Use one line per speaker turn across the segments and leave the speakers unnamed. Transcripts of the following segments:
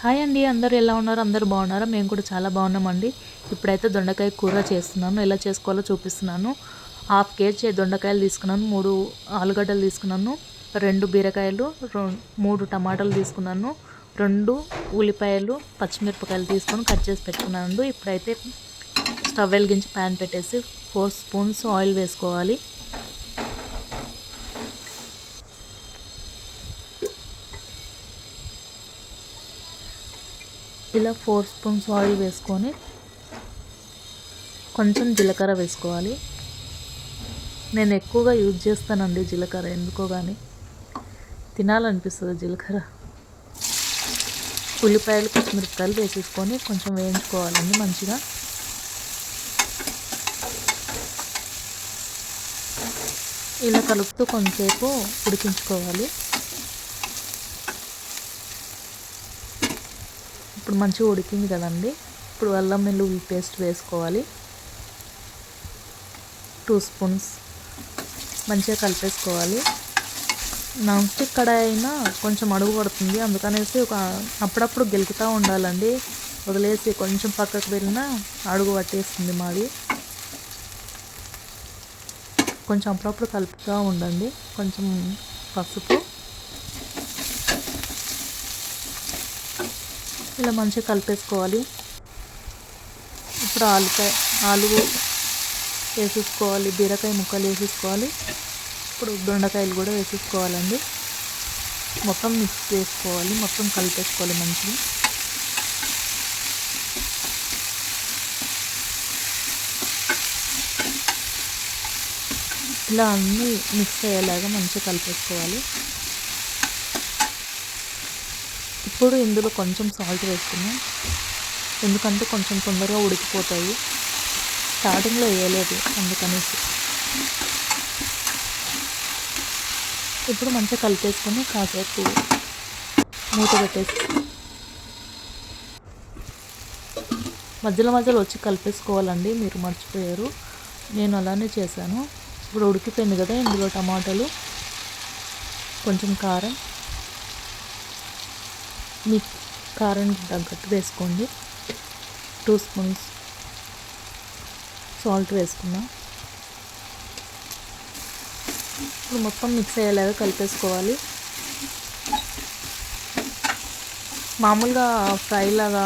Hi అండి అందరు ఎలా ఉన్నారు? అందరు బాగున్నారా? మేము కూడా చాలా బాగున్నామండి. ఇప్పుడైతే దొండకాయ కూర చేస్తున్నాను. ఎలా చేసుకోవాలో చూపిస్తున్నాను. హాఫ్ కేజీ దొండకాయలు తీసుకున్నాను మూడు ఆలుగడ్డలు తీసుకున్నాను రెండు బీరకాయలు మూడు టమాటాలు తీసుకున్నాను రెండు ఉల్లిపాయలు పచ్చిమిరపకాయలు తీసుకొని కట్ చేసి పెట్టుకున్నాను ఇప్పుడైతే స్టవ్ వెలిగించి ప్యాన్ పెట్టేసి ఫోర్ స్పూన్స్ ఆయిల్ వేసుకోవాలి. ఇలా ఫోర్ స్పూన్స్ ఆయిల్ వేసుకొని కొంచెం జీలకర్ర వేసుకోవాలి. నేను ఎక్కువగా యూజ్ చేస్తానండి జీలకర్ర ఎందుకో కానీ తినాలనిపిస్తుంది జీలకర్ర. ఉల్లిపాయలు పచ్చిమిరపకాయలు వేసేసుకొని కొంచెం వేయించుకోవాలండి మంచిగా. ఇలా కలుపుతూ కొంచెంసేపు ఉడికించుకోవాలి. ఇప్పుడు మంచిగా ఉడికింది కదండి. ఇప్పుడు అల్లం వెల్లుల్లి పేస్ట్ వేసుకోవాలి. టూ స్పూన్స్ మంచిగా కలిపేసుకోవాలి. నాన్ స్టిక్ కడాయి అయినా కొంచెం అడుగు పడుతుంది. అందుకనేసి ఒక అప్పుడప్పుడు గెలుకుతూ ఉండాలండి. వదిలేసి కొంచెం పక్కకు వెళ్ళినా అడుగు పట్టేస్తుంది మాది. కొంచెం అప్పుడప్పుడు కలుపుతూ ఉండండి. కొంచెం పసుపు. ఇలా మంచిగా కలిపేసుకోవాలి. ఇప్పుడు ఆలుకాయ ఆలు వేసేసుకోవాలి బీరకాయ ముక్కలు వేసేసుకోవాలి. ఇప్పుడు దొండకాయలు కూడా వేసేసుకోవాలండి. మొత్తం మిక్స్ చేసుకోవాలి మొత్తం కలిపేసుకోవాలి మంచిగా. ఇలా అన్నీ మిక్స్ అయ్యేలాగా మంచిగా కలిపేసుకోవాలి. ఇప్పుడు ఇందులో కొంచెం సాల్ట్ వేసుకున్నాం. ఎందుకంటే కొంచెం తొందరగా ఉడికిపోతాయి. స్టార్టింగ్లో వేయలేదు అందుకనేసి. ఇప్పుడు మంచిగా కలిపేసుకొని కాసేపు మూత పెట్టేసి మధ్యలో మధ్యలో వచ్చి కలిపేసుకోవాలండి మీరు మర్చిపోయారు. నేను అలానే చేశాను. ఇప్పుడు ఉడికిపోయింది కదా ఇందులో టమాటాలు. కొంచెం కారం. మీ కారానికి తగ్గట్టు వేసుకోండి. టూ స్పూన్స్ సాల్ట్ వేసుకున్నాం. ఇప్పుడు మొత్తం మిక్స్ అయ్యేలాగా కలిపేసుకోవాలి. మామూలుగా ఫ్రై లాగా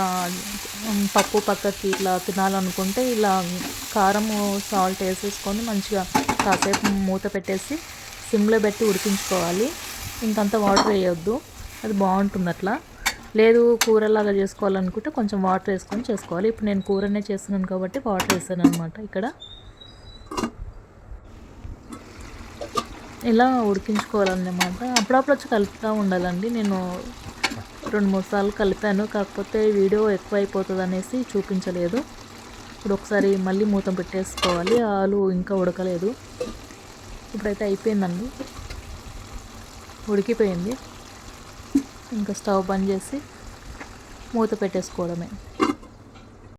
పప్పు పక్కకి ఇట్లా తినాలనుకుంటే ఇలా కారము సాల్ట్ వేసేసుకొని మంచిగా కాసేపు మూత పెట్టేసి సిమ్లో పెట్టి ఉడికించుకోవాలి. ఇంకంత వాటర్ వేయొద్దు. అది బాగుంటుంది అట్లా. లేదు కూరలాగా చేసుకోవాలనుకుంటే కొంచెం వాటర్ వేసుకొని చేసుకోవాలి. ఇప్పుడు నేను కూరనే చేస్తున్నాను కాబట్టి వాటర్ వేసాను అనమాట ఇక్కడ. ఇలా ఉడికించుకోవాలన్నమాట. అప్పుడప్పుడు వచ్చి కలుపుతూ ఉండాలండి. నేను రెండు మూడు సార్లు కలిపాను. కాకపోతే వీడియో ఎక్కువ అయిపోతుంది అనేసి చూపించలేదు. ఇప్పుడు ఒకసారి మళ్ళీ మూత పెట్టేసుకోవాలి. ఆలు ఇంకా ఉడకలేదు. ఇప్పుడైతే అయిపోయిందండి. ఉడికిపోయింది. ఇంకా స్టవ్ బంద్ చేసి మూత పెట్టేసుకోవడమే.